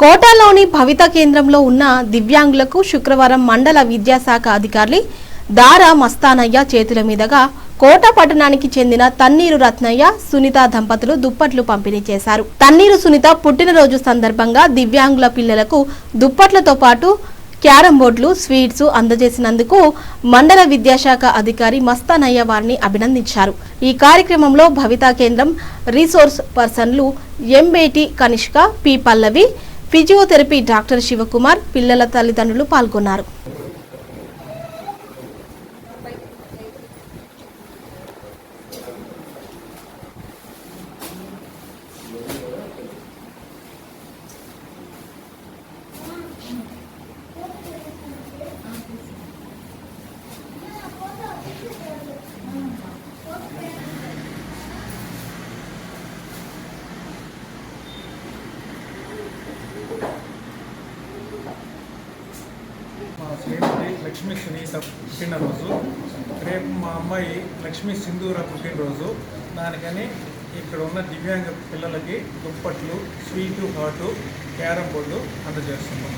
కోటాలోని భవిత కేంద్రంలో ఉన్న దివ్యాంగులకు శుక్రవారం మండల విద్యాశాఖ అధికారి దారా మస్తానయ్య చేతుల మీదుగా కోట పట్టణానికి చెందిన తన్నీరు రత్నయ్య సునీత దంపతులు దుప్పట్లు పంపిణీ చేశారు. తన్నీరు సునీత పుట్టినరోజు సందర్భంగా దివ్యాంగుల పిల్లలకు దుప్పట్లతో పాటు క్యారం బోర్డులు స్వీట్స్ అందజేసినందుకు మండల విద్యాశాఖ అధికారి మస్తానయ్య వారిని అభినందించారు. ఈ కార్యక్రమంలో భవితా కేంద్రం resource పర్సన్లు Embeti Kanishka P Pallavi physiotherapy doctor Shivakumar పిల్లల తల్లిదండ్రులు పాల్గొన్నారు. స్నేహితుడి లక్ష్మీ సునీత పుట్టినరోజు. రేపు మా అమ్మాయి లక్ష్మీ సింధూర పుట్టినరోజు. దానికని ఇక్కడ ఉన్న దివ్యాంగ పిల్లలకి దుప్పట్లు స్వీటు హాటు క్యారం బోర్డు అందజేస్తున్నాం.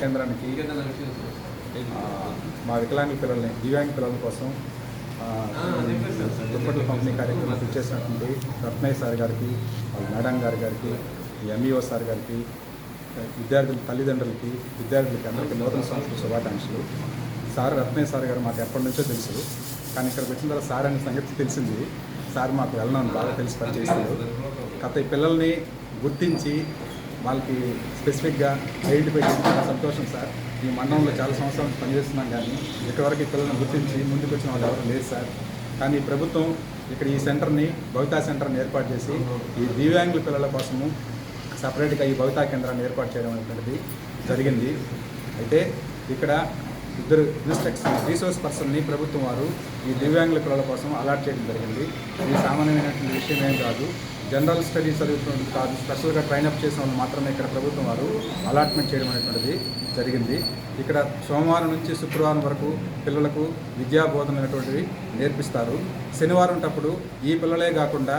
కేంద్రానికి మా వికలాంగ పిల్లల్ని దివ్యాంగ పిల్లల కోసం దుప్పట్ల పంపిణీ కార్యక్రమం ఇచ్చేసినటువంటి రత్నయ్య సార్ గారికి మేడం గారి గారికి ఎంఈఓ సార్ గారికి విద్యార్థుల తల్లిదండ్రులకి విద్యార్థులకి అందరికీ నూతన సంవత్సర శుభాకాంక్షలు. సార్ రత్నయ్య సార్ గారు మాకు ఎప్పటి నుంచో తెలుసు. కానీ ఇక్కడ వచ్చిన తర్వాత సార్ అనే సంగతి తెలిసింది. సార్ మాకు వెళ్ళడం బాగా తెలిసి పనిచేస్తారు గత ఈ పిల్లల్ని గుర్తించి వాళ్ళకి స్పెసిఫిక్గా ఐడెంటిఫై చేసి చాలా సంతోషం సార్. ఈ మండలంలో చాలా సంవత్సరాలు పనిచేస్తున్నాం కానీ ఇక్కడివరకు ఈ పిల్లల్ని గుర్తించి ముందుకు వచ్చిన వాళ్ళు ఎవరు లేదు సార్. కానీ ప్రభుత్వం ఇక్కడ ఈ సెంటర్ని భవితా సెంటర్ని ఏర్పాటు చేసి ఈ దివ్యాంగుల పిల్లల కోసము సపరేట్గా ఈ భవితా కేంద్రాన్ని ఏర్పాటు చేయడం అనేటువంటిది జరిగింది. అయితే ఇక్కడ ఇద్దరు ఇన్స్ట్రక్స్ రీసోర్స్ పర్సన్ని ప్రభుత్వం వారు ఈ దివ్యాంగుల పిల్లల కోసం అలాట్ చేయడం జరిగింది. ఇది సామాన్యమైనటువంటి విషయం ఏం కాదు. జనరల్ స్టడీస్ చదువుతున్న కాదు స్పెషల్గా ట్రైనప్ చేసిన వాళ్ళు మాత్రమే ఇక్కడ ప్రభుత్వం వారు అలాట్మెంట్ చేయడం అనేటువంటిది జరిగింది. ఇక్కడ సోమవారం నుంచి శుక్రవారం వరకు పిల్లలకు విద్యాబోధన అనేటువంటివి నేర్పిస్తారు. శనివారం టప్పుడు ఈ పిల్లలే కాకుండా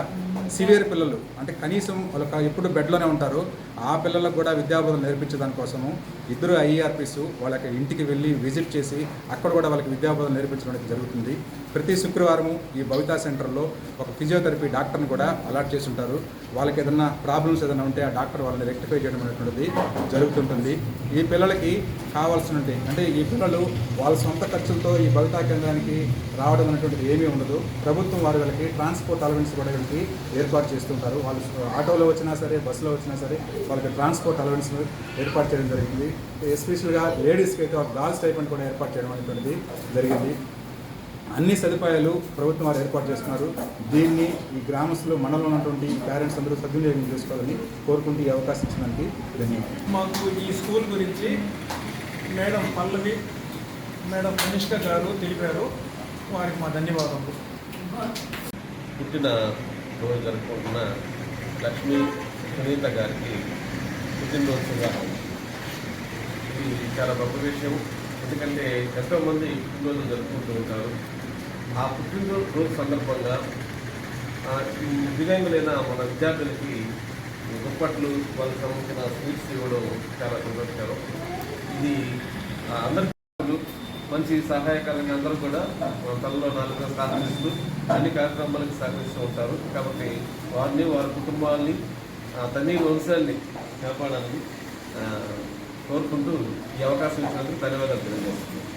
సివియర్ పిల్లలు అంటే కనీసం వాళ్ళకి ఎప్పుడు బెడ్లోనే ఉంటారు ఆ పిల్లలకు కూడా విద్యాబోధన నేర్పించే దానికోసము ఇద్దరు ఐఆర్పీస్ వాళ్ళకి ఇంటికి వెళ్ళి విజిట్ చేసి అక్కడ కూడా వాళ్ళకి విద్యాబోధన నేర్పించడం జరుగుతుంది. ప్రతి శుక్రవారం ఈ భవితా సెంటర్లో ఒక ఫిజియోథెరపీ డాక్టర్ని కూడా అలాట్ చేసి ఉంటారు వాళ్ళకి ఏదైనా ప్రాబ్లమ్స్ ఏదైనా ఉంటే ఆ డాక్టర్ వాళ్ళని రెక్టిఫై చేయడం అనేటువంటిది జరుగుతుంటుంది. ఈ పిల్లలకి కావాల్సినటువంటి అంటే ఈ పిల్లలు వాళ్ళ సొంత ఖర్చులతో ఈ భవితా కేంద్రానికి రావడం అనేటువంటిది ఏమీ ఉండదు. ప్రభుత్వం వారి వాళ్ళకి ట్రాన్స్పోర్ట్ అలవెన్స్ కూడా వీళ్ళకి ఏర్పాటు చేస్తుంటారు. వాళ్ళు ఆటోలో వచ్చినా సరే బస్సులో వచ్చినా సరే వాళ్ళకి ట్రాన్స్పోర్ట్ అలవెన్స్ ఏర్పాటు చేయడం జరిగింది. ఎస్పెషల్గా లేడీస్కి అయితే ఒక గాల్ స్టైపెండ్ కూడా ఏర్పాటు చేయడం అనేటువంటిది జరిగింది. అన్ని సదుపాయాలు ప్రభుత్వం వారు ఏర్పాటు చేస్తున్నారు. దీన్ని ఈ గ్రామస్తులు మనలో ఉన్నటువంటి పేరెంట్స్ అందరూ సద్వినియోగం చేసుకోవాలని కోరుకుంటూ ఈ అవకాశం ఇచ్చినందుకు ధన్యవాదాలు. మాకు ఈ స్కూల్ గురించి మేడం పల్లవి మేడం కనిష్క గారు తెలిపారు. వారికి మా ధన్యవాదాలు పుట్టిన రోజు జరుపుకుంటున్న లక్ష్మీ సునీత గారికి పుట్టినరోజు ఇది చాలా గొప్ప విషయం. ఎందుకంటే ఎంతోమంది పుట్టినరోజు జరుపుకుంటూ ఉంటారు. ఆ పుట్టినరోజు రోజు సందర్భంగా దివ్యాంగులైన మన విద్యార్థులకి దుప్పట్లు వాళ్ళకి సంబంధించిన స్వీట్స్ ఇవ్వడం చాలా సంతోషకరం. ఇది అందరికీ మంచి సహాయకాలంగా అందరూ కూడా మన తలలో నాలుగు సహకరిస్తూ అన్ని కార్యక్రమాలకు సహకరిస్తూ ఉంటారు. కాబట్టి వారిని వారి కుటుంబాలని ఆ, తల్లి వంశాన్ని కాపాడాలని కోరుకుంటూ ఈ అవకాశం ఇచ్చినందుకు ధన్యవాదాలు తెలియజేస్తున్నాను.